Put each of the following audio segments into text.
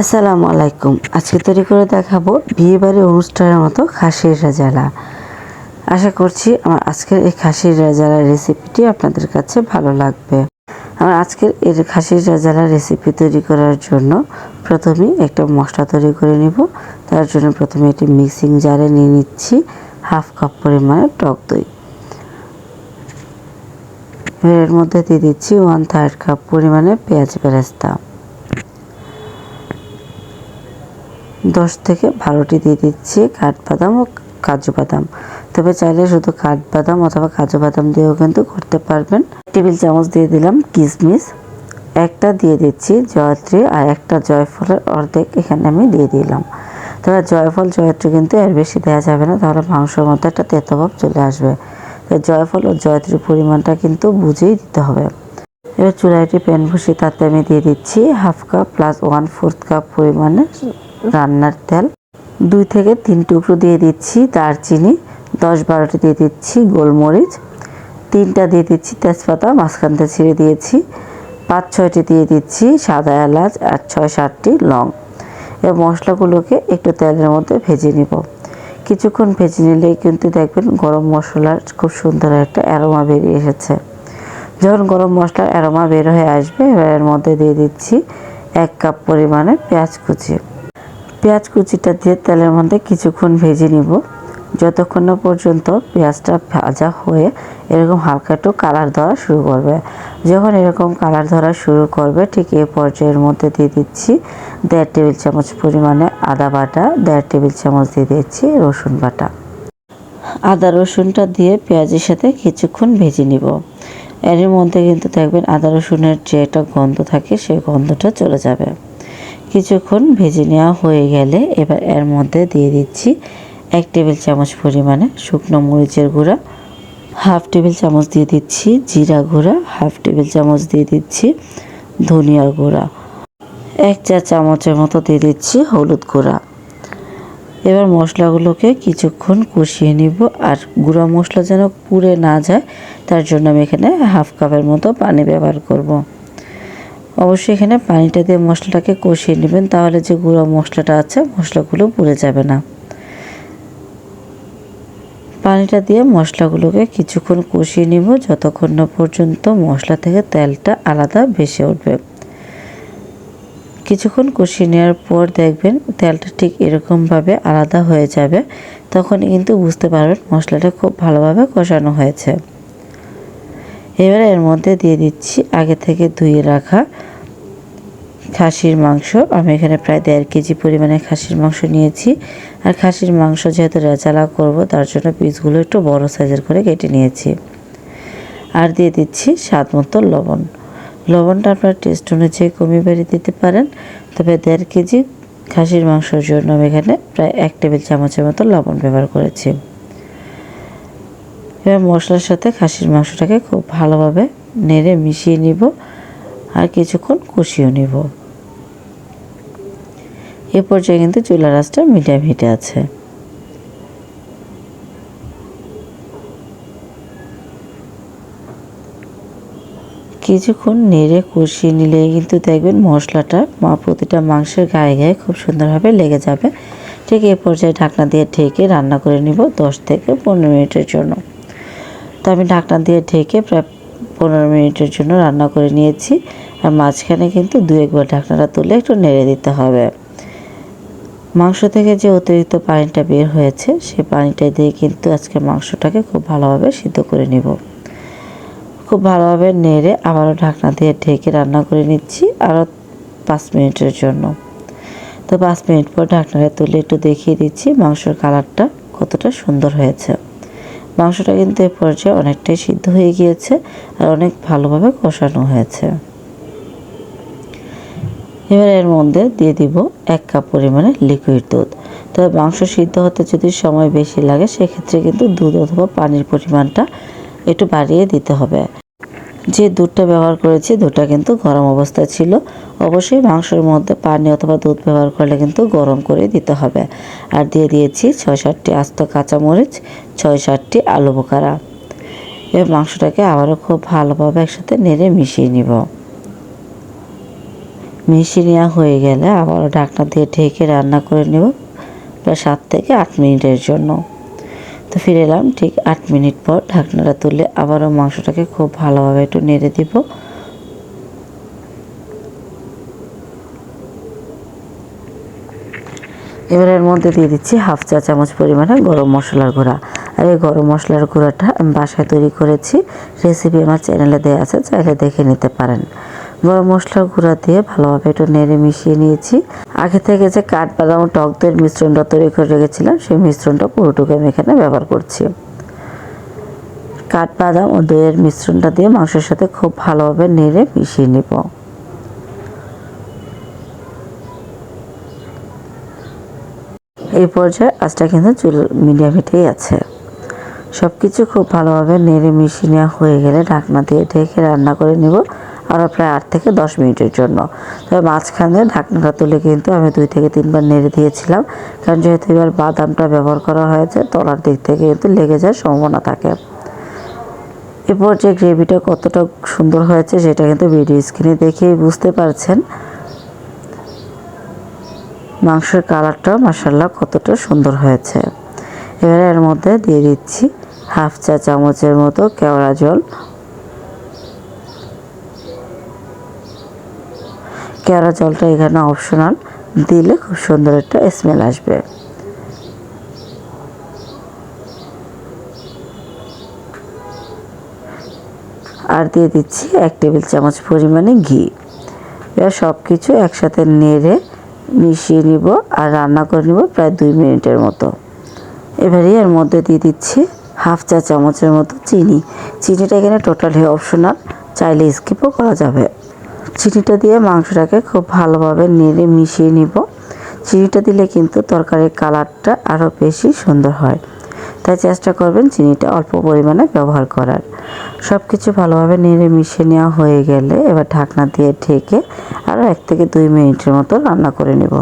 আসসালামু আলাইকুম। আজকে তৈরি করে দেখাবো বিয়ে বাড়ি অনুষ্ঠানের মতো খাসির রেজালা। আশা করছি আমার আজকের এই খাসির রেজালা রেসিপিটি আপনাদের কাছে ভালো লাগবে। আমার আজকের এই খাসির রেজালা রেসিপি তৈরি করার জন্য প্রথমেই একটা মশলা তৈরি করে নিব। তার জন্য প্রথমে একটি মিক্সিং জারে নিয়ে নিচ্ছি হাফ কাপ পরিমাণে টক দই। এর মধ্যে দিয়ে দিচ্ছি ওয়ান থার্ড কাপ পরিমাণে পেঁয়াজ বেরেস্তা। দশ থেকে বারোটি দিয়ে দিচ্ছি কাঠবাদাম ও কাজু বাদাম। তবে চাইলে শুধু কাঠবাদাম অথবা কাজু বাদাম দিয়েও কিন্তু করতে পারবেন। টেবিল চামচ দিয়ে দিলাম কিশমিশ একটা দিয়ে দিচ্ছি জয়ত্রী আর একটা জয়ফলের অর্ধেক এখানে আমি দিয়ে দিলাম। তবে জয়ফল, জয়ত্রী কিন্তু এর বেশি দেওয়া যাবে না, তাহলে মাংসের মধ্যে একটা তেতভাব চলে আসবে। তো জয়ফল ও জয়ত্রীর পরিমাণটা কিন্তু বুঝেই দিতে হবে। এবার চুলাইটি প্যান ভুষি তাতে আমি দিয়ে দিচ্ছি half cup plus one fourth cup পরিমাণে রান্নার তেল। দুই থেকে তিন টুকরো দিয়ে দিচ্ছি দারচিনি, দশ বারোটি দিয়ে দিচ্ছি গোলমরিচ, তিনটা দিয়ে দিচ্ছি তেজপাতা, মাঝখানটা ছিঁড়ে দিয়েছি। পাঁচ, ছয়টি দিয়ে দিচ্ছি সাদা এলাচ আর ছয়, সাতটি লং। এই মশলাগুলোকে একটু তেলের মধ্যে ভেজে নিব। কিছুক্ষণ ভেজে নিলেই কিন্তু দেখবেন গরম মশলার খুব সুন্দর একটা অ্যারোমা বেরিয়ে এসেছে। যখন গরম মশলার অ্যারোমা বের হয়ে আসবে, এবার এর মধ্যে দিয়ে দিচ্ছি এক কাপ পরিমাণে পেঁয়াজ কুচি। পেঁয়াজ কুচিটা দিয়ে তেলের মধ্যে কিছুক্ষণ ভেজে নিব। যতক্ষণ না পর্যন্ত পেঁয়াজটা ভাজা হয়ে এরকম হালকা একটু কালার ধরা শুরু করবে। যখন এরকম কালার ধরা শুরু করবে, ঠিক এই পর্যায়ের মধ্যে দিয়ে দিচ্ছি দেড় টেবিল চামচ পরিমাণে আদা বাটা, দেড় টেবিল চামচ দিয়ে দিচ্ছি রসুন বাটা। আদা রসুনটা দিয়ে পেঁয়াজের সাথে কিছুক্ষণ ভেজে নিব। এর মধ্যে কিন্তু দেখবেন আদা রসুনের যে একটা গন্ধ থাকে, সেই গন্ধটা চলে যাবে। কিছুক্ষণ ভেজে নেওয়া হয়ে গেলে এবার এর মধ্যে দিয়ে দিচ্ছি এক টেবিল চামচ পরিমাণে শুকনো মরিচের গুঁড়া, হাফ টেবিল চামচ দিয়ে দিচ্ছি জিরা গুঁড়া, হাফ টেবিল চামচ দিয়ে দিচ্ছি ধনিয়ার গুঁড়া, এক চা চামচের মতো দিয়ে দিচ্ছি হলুদ গুঁড়া এবার মশলাগুলোকে কিছুক্ষণ কষিয়ে নিব আর গুঁড়া মশলা যেন পুড়ে না যায়, তার জন্য আমি এখানে হাফ কাপের মতো পানি ব্যবহার করব। অবশ্যই এখানে পানিটা দিয়ে মশলাটাকে কষিয়ে নেবেন, তাহলে যে গুঁড়ো মশলাটা আছে, মশলাগুলো পুড়ে যাবে না। পানিটা দিয়ে মশলাগুলোকে কিছুক্ষণ কষিয়ে নিব, যতক্ষণ না পর্যন্ত মশলা থেকে তেলটা আলাদা ভেসে উঠবে। কিছুক্ষণ কষিয়ে নেওয়ার পর দেখবেন তেলটা ঠিক এরকমভাবে আলাদা হয়ে যাবে, তখন কিন্তু বুঝতে পারবেন মশলাটা খুব ভালোভাবে কষানো হয়েছে। এবার এর মধ্যে দিয়ে দিচ্ছি আগে থেকে ধুয়ে রাখা খাসির মাংস। আমি এখানে প্রায় দেড় কেজি পরিমাণে খাসির মাংস নিয়েছি। আর খাসির মাংস যেহেতু রেজালা করব, তার জন্য পিসগুলো একটু বড় সাইজের করে কেটে নিয়েছি। আর দিয়ে দিচ্ছি স্বাদ মতো লবণ। লবণটা আপনার টেস্ট অনুযায়ী কমিয়ে বাড়িয়ে দিতে পারেন। তবে দেড় কেজি খাসির মাংসের জন্য আমি এখানে প্রায় এক টেবিল চামচের মতো লবণ ব্যবহার করেছি। এবার মশলার সাথে খাসির মাংসটাকে খুব ভালোভাবে নেড়ে মিশিয়ে নিব আর কিছুক্ষণ কষিয়ে নিব। এ পর্যায়ে কিন্তু চুলা রাসটা মিডিয়াম হিটে আছে। কিছুক্ষণ নেড়ে কষিয়ে নিলে কিন্তু দেখবেন মশলাটা প্রতিটা মাংসের গায়ে গায়ে খুব সুন্দরভাবে লেগে যাবে। ঠিক এই পর্যায়ে ঢাকনা দিয়ে ঢেকে রান্না করে নিব দশ থেকে পনেরো মিনিটের জন্য। তো আমি ঢাকনা দিয়ে ঢেকে প্রায় পনেরো মিনিটের জন্য রান্না করে নিয়েছি। আর মাঝখানে কিন্তু দু একবার ঢাকনাটা তুলে একটু নেড়ে দিতে হবে। মাংস থেকে যে অতিরিক্ত পানিটা বের হয়েছে সেই পানিটা দিয়ে কিন্তু আজকে মাংসটাকে খুব ভালোভাবে সিদ্ধ করে নিব। খুব ভালোভাবে নেড়ে আবারও ঢাকনা দিয়ে ঢেকে রান্না করে নিচ্ছি আরও পাঁচ মিনিটের জন্য। তো পাঁচ মিনিট পর ঢাকনাটা তুলে একটু দেখিয়ে দিচ্ছি মাংসের কালারটা কতটা সুন্দর হয়েছে। মাংসটা কিন্তু এ পর্যায়ে অনেকটাই সিদ্ধ হয়ে গিয়েছে আর অনেক ভালোভাবে কষানো হয়েছে। এবারে এর মধ্যে দিয়ে দিব এক কাপ পরিমাণে লিকুইড দুধ। তবে মাংস সিদ্ধ হতে যদি সময় বেশি লাগে, সেক্ষেত্রে কিন্তু দুধ অথবা পানির পরিমাণটা একটু বাড়িয়ে দিতে হবে। যে দুধটা ব্যবহার করেছি, দুধটা কিন্তু গরম অবস্থায় ছিল। অবশ্যই মাংসের মধ্যে পানি অথবা দুধ ব্যবহার করলে কিন্তু গরম করে দিতে হবে। আর দিয়ে দিয়েছি ছয় সাতটি আস্ত কাঁচামরিচ ছয় সাতটি আলু বোকারা এবার মাংসটাকে আবারও খুব ভালোভাবে একসাথে নেড়ে মিশিয়ে নিব। মিশিয়ে নেওয়া হয়ে গেলে আবারও ঢাকনা দিয়ে ঢেকে রান্না করে নেব প্রায় সাত থেকে আট মিনিটের জন্য। তো ফিরে এলাম, ঠিক আট মিনিট পর ঢাকনাটা তুলে আবারও মাংসটাকে খুব ভালোভাবে একটু নেড়ে দিব। এবার এর মধ্যে দিয়ে দিচ্ছি হাফ চা চামচ পরিমাণে গরম মশলার গুঁড়া। আর এই গরম মশলার গুঁড়াটা আমি বাসায় তৈরি করেছি রেসিপি আমার চ্যানেলে দেওয়া আছে, চাইলে দেখে নিতে পারেন। গরম মশলার গুঁড়া দিয়ে ভালোভাবে একটু নেড়ে মিশিয়ে নিয়েছি। আগে থেকে যে কাঠবাদাম ও টক দইয়ের মিশ্রণটা তৈরি করে রেখেছিলাম, সেই মিশ্রণটা পুরোটুকু আমি এখানে ব্যবহার করছি। কাঠবাদাম ও দইয়ের মিশ্রণটা দিয়ে মাংসের সাথে খুব ভালোভাবে নেড়ে মিশিয়ে নিব। এই পর্যায়ে আঁচটা কিন্তু চুল মিডিয়াম হিটেই আছে। সব কিছু খুব ভালোভাবে নেড়ে মিশিয়ে নেওয়া হয়ে গেলে ঢাকনা দিয়ে ঢেকে রান্না করে নিব। আরও প্রায় আট থেকে দশ মিনিটের জন্য। তবে মাঝখানে ঢাকনাটা তুলে কিন্তু আমি দুই থেকে তিনবার নেড়ে দিয়েছিলাম। কারণ যেহেতু এবার বাদামটা ব্যবহার করা হয়েছে, তলার দিক থেকে কিন্তু লেগে যাওয়ার সম্ভাবনা থাকে। এরপর যে গ্রেভিটা কতটা সুন্দর হয়েছে, সেটা কিন্তু ভিডিও স্ক্রিনে দেখেই বুঝতে পারছেন। মাংসের কালারটাও মাসাল্লাহ কতটা সুন্দর হয়েছে। এবারে এর মধ্যে দিয়ে দিচ্ছি হাফ চা চামচের মতো কেওড়া জল কেওড়া জলটা এখানে অপশনাল দিলে খুব সুন্দর একটা স্মেল আসবে। আর দিয়ে দিচ্ছি এক টেবিল চামচ পরিমাণে ঘি। এবার সব কিছু একসাথে নেড়ে মিশিয়ে নিব আর রান্না করে নিব প্রায় দুই মিনিটের মতো। এবারে এর মধ্যে দিয়ে দিচ্ছি হাফ চা চামচের মতো চিনি। চিনিটা এখানে টোটালি অপশনাল চাইলে স্কিপও করা যাবে। চিনিটা দিয়ে মাংসটাকে খুব ভালোভাবে নেড়ে মিশিয়ে নিব। চিনিটা দিলে কিন্তু তরকারির কালারটা আরও বেশি সুন্দর হয়। তাই চেষ্টা করবেন চিনিটা অল্প পরিমাণে ব্যবহার করার। সব কিছু ভালোভাবে নেড়ে মিশিয়ে নেওয়া হয়ে গেলে এবার ঢাকনা দিয়ে ঢেকে আরও এক থেকে দুই মিনিটের মতো রান্না করে নেব।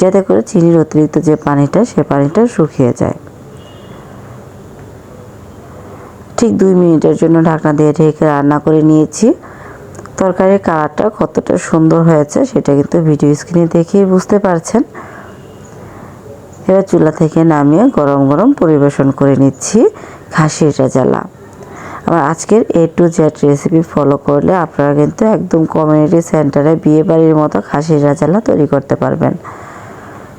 যাতে করে চিনির অতিরিক্ত যে পানিটা, সে পানিটা শুকিয়ে যায়। ঠিক দুই মিনিটের জন্য ঢাকনা দিয়ে ঢেকে রান্না করে নিয়েছি। তরকারির কালারটা কতটা সুন্দর হয়েছে সেটা কিন্তু ভিডিও স্ক্রিনে দেখেই বুঝতে পারছেন। এবার চুলা থেকে নামিয়ে গরম গরম পরিবেশন করে নিচ্ছি খাসির রেজালা। আমার আজকের A to Z recipe follow করলে আপনারা কিন্তু একদম কমিউনিটি সেন্টারে বিয়ে বাড়ির মতো খাসির রাজালা তৈরি করতে পারবেন।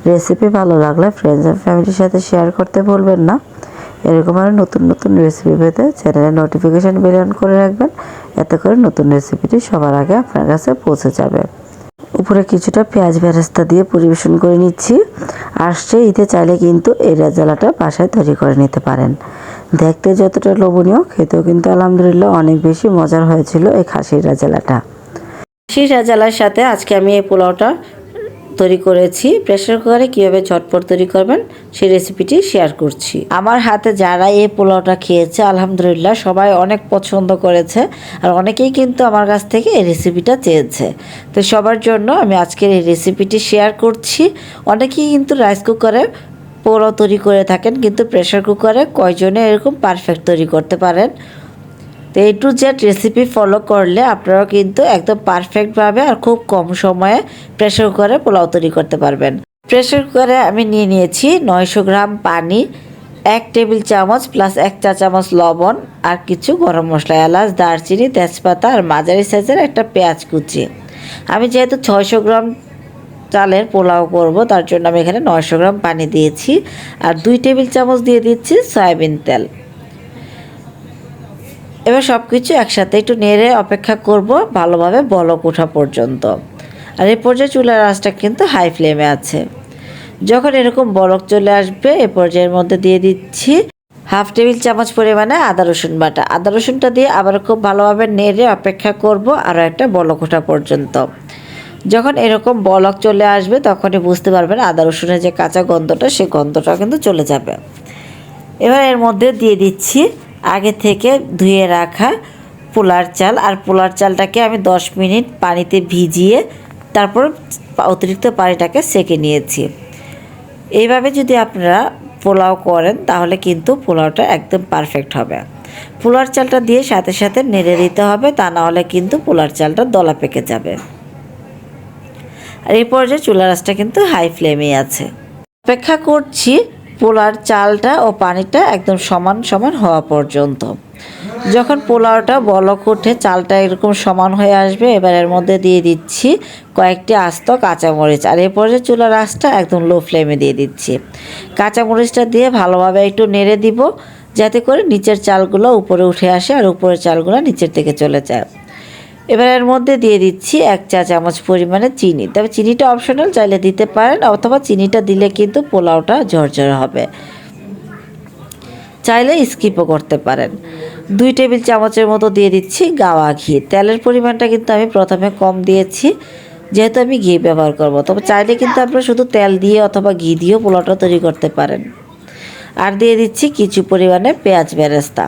রেসিপি ভালো লাগলে ফ্রেন্ডস অ্যান্ড ফ্যামিলির সাথে শেয়ার করতে ভুলবেন না। এরকম আরও নতুন নতুন রেসিপি পেতে চ্যানেলে নোটিফিকেশান বেল অন করে রাখবেন। এতে করে নতুন রেসিপিটি সবার আগে আপনার কাছে পৌঁছে যাবে। উপরে কিছুটা পেঁয়াজ বেরেস্তা দিয়ে পরিবেশন করে নিচ্ছি। আসছে ঈদে চাইলে কিন্তু এই রেজালাটা বাসায় তৈরি করে নিতে পারেন। দেখতে যতটা লোভনীয়, খেতেও কিন্তু আলহামদুলিল্লাহ অনেক বেশি মজার হয়েছিল এই খাসির রেজালাটা। খাসির রেজালার সাথে আজকে আমি এই পোলাওটা তৈরি করেছি। প্রেসার কুকারে কীভাবে ঝটপট তৈরি করবেন, সেই রেসিপিটি শেয়ার করছি। আমার হাতে যারা এই পোলাওটা খেয়েছে, আলহামদুলিল্লাহ সবাই অনেক পছন্দ করেছে আর অনেকেই কিন্তু আমার কাছ থেকে এই রেসিপিটা চেয়েছে। তো সবার জন্য আমি আজকের এই রেসিপিটি শেয়ার করছি। অনেকেই কিন্তু রাইস কুকারে পোলাও তৈরি করে থাকেন, কিন্তু প্রেসার কুকারে কয়জনে এরকম পারফেক্ট তৈরি করতে পারেন? তো এই টু জেড রেসিপি ফলো করলে আপনারাও কিন্তু একদম পারফেক্টভাবে আর খুব কম সময়ে প্রেশার কুকারে পোলাও তৈরি করতে পারবেন। প্রেশার কুকারে আমি নিয়ে নিয়েছি নয়শো গ্রাম পানি, এক টেবিল চামচ প্লাস এক চা চামচ লবণ আর কিছু গরম মশলা, এলাচ, দারচিনি, তেজপাতা আর মাঝারি সাইজের একটা পেঁয়াজ কুচি। আমি যেহেতু ছয়শো গ্রাম চালের পোলাও করব, তার জন্য আমি এখানে নয়শো গ্রাম পানি দিয়েছি আর দুই টেবিল চামচ দিয়ে দিচ্ছি সয়াবিন তেল। এবার সব কিছু একসাথে একটু নেড়ে অপেক্ষা করব ভালোভাবে বলক ওঠা পর্যন্ত। আর এ পর্যায়ে চুলার আঁচটা কিন্তু হাই ফ্লেমে আছে। যখন এরকম বলক চলে আসবে, এ পর্যায়ের মধ্যে দিয়ে দিচ্ছি হাফ টেবিল চামচ পরিমাণে আদা রসুন বাটা। আদা রসুনটা দিয়ে আবার খুব ভালোভাবে নেড়ে অপেক্ষা করব আরও একটা বলক ওঠা পর্যন্ত। যখন এরকম বলক চলে আসবে, তখনই বুঝতে পারবেন আদা রসুনের যে কাঁচা গন্ধটা সেই গন্ধটা কিন্তু চলে যাবে। এবার এর মধ্যে দিয়ে দিচ্ছি আগে থেকে ধুয়ে রাখা পোলার চাল। আর পোলার চালটাকে আমি দশ মিনিট পানিতে ভিজিয়ে তারপর অতিরিক্ত পানিটাকে সেকে নিয়েছি। এইভাবে যদি আপনারা পোলাও করেন, তাহলে কিন্তু পোলাওটা একদম পারফেক্ট হবে। পোলার চালটা দিয়ে সাথে সাথে নেড়ে দিতে হবে, তা না হলে কিন্তু পোলার চালটা দলা পেকে যাবে। আর এই পর্যায়ে চুলা রাসটা কিন্তু হাই ফ্লেমেই আছে। অপেক্ষা করছি পোলার চালটা ও পানিটা একদম সমান সমান হওয়া পর্যন্ত। যখন পোলাওটা বলক উঠে চালটা এরকম সমান হয়ে আসবে, এবার এর মধ্যে দিয়ে দিচ্ছি কয়েকটি আস্ত কাঁচামরিচ। আর এই পর্যায়ে চুলার আঁচটা একদম লো ফ্লেমে দিয়ে দিচ্ছি। কাঁচামরিচটা দিয়ে ভালোভাবে একটু নেড়ে দিব, যাতে করে নিচের চালগুলো উপরে উঠে আসে আর উপরের চালগুলো নিচের দিকে চলে যায়। এবার এর মধ্যে দিয়ে দিচ্ছি এক চা চামচ পরিমাণে চিনি। তবে চিনিটা অপশনাল চাইলে দিতে পারেন অথবা চিনিটা দিলে কিন্তু পোলাওটা ঝরঝরে হবে। চাইলে স্কিপও করতে পারেন। দুই টেবিল চামচের মতো দিয়ে দিচ্ছি গাওয়া ঘি। তেলের পরিমাণটা কিন্তু আমি প্রথমে কম দিয়েছি, যেহেতু আমি ঘি ব্যবহার করব। তবে চাইলে কিন্তু আপনারা শুধু তেল দিয়ে অথবা ঘি দিয়েও পোলাওটা তৈরি করতে পারেন। আর দিয়ে দিচ্ছি কিছু পরিমাণে পেঁয়াজ বেরেস্তা।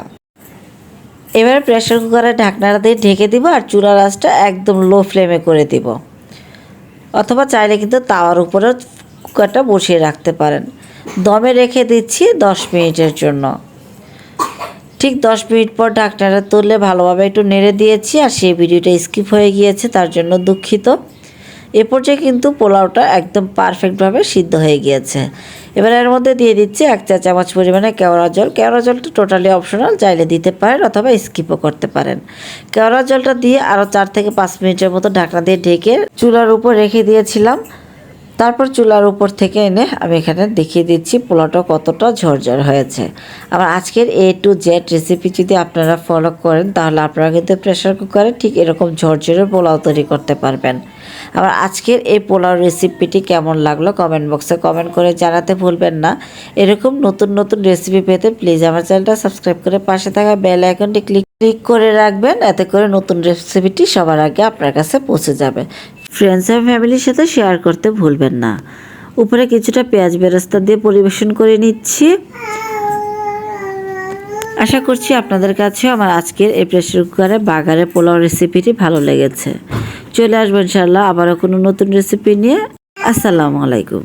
এবার প্রেশার কুকারের ঢাকনাটা দিয়ে ঢেকে দিব আর চুলার আঁচটা একদম লো ফ্লেমে করে দিব। অথবা চাইলে কিন্তু তাওয়ার উপরে কুকারটা বসিয়ে রাখতে পারেন। দমে রেখে দিচ্ছি দশ মিনিটের জন্য। ঠিক দশ মিনিট পর ঢাকনাটা তুললে ভালোভাবে একটু নেড়ে দিয়েছি আর সেই ভিডিওটা স্কিপ হয়ে গিয়েছে, তার জন্য দুঃখিত। এ পর্যায়ে কিন্তু পোলাওটা একদম পারফেক্টভাবে সিদ্ধ হয়ে গিয়েছে। এবার এর মধ্যে দিয়ে দিচ্ছি এক চা চামচ পরিমাণে কেওড়া জল। কেওড়া জলটা টোটালি অপশনাল চাইলে দিতে পারেন অথবা স্কিপও করতে পারেন। কেওড়া জলটা দিয়ে আরও চার থেকে পাঁচ মিনিটের মতো ঢাকনা দিয়ে ঢেকে চুলার উপর রেখে দিয়েছিলাম। তারপর চুলার উপর থেকে এনে আমি এখানে দেখিয়ে দিচ্ছি পোলাওটা কতটা ঝরঝর হয়েছে। আমার আজকের এ টু জেড রেসিপি যদি আপনারা ফলো করেন, তাহলে আপনারা কিন্তু প্রেশার কুকারে ঠিক এরকম ঝরঝরে পোলাও তৈরি করতে পারবেন। আমার আজকের এই পোলাও রেসিপিটি কেমন লাগল কমেন্ট বক্সে কমেন্ট করে জানাতে ভুলবেন না। এরকম নতুন নতুন রেসিপি পেতে প্লিজ আমার চ্যানেলটা সাবস্ক্রাইব করে পাশে থাকা বেল আইকনটি ক্লিক ক্লিক করে রাখবেন। এতে করে নতুন রেসিপিটি সবার আগে আপনার কাছে পৌঁছে যাবে। ফ্রেন্ডস আর ফ্যামিলির সাথে শেয়ার করতে ভুলবেন না। উপরে কিছুটা পেঁয়াজ বেরেস্তা দিয়ে পরিবেশন করে নিচ্ছি। আশা করছি আপনাদের কাছেও আমার আজকের এই প্রেশার কুকারে বাগারে পোলাও রেসিপিটি ভালো লেগেছে। চলে আসবেন ইনশাল্লাহ আবারও কোনো নতুন রেসিপি নিয়ে। আসসালামু আলাইকুম।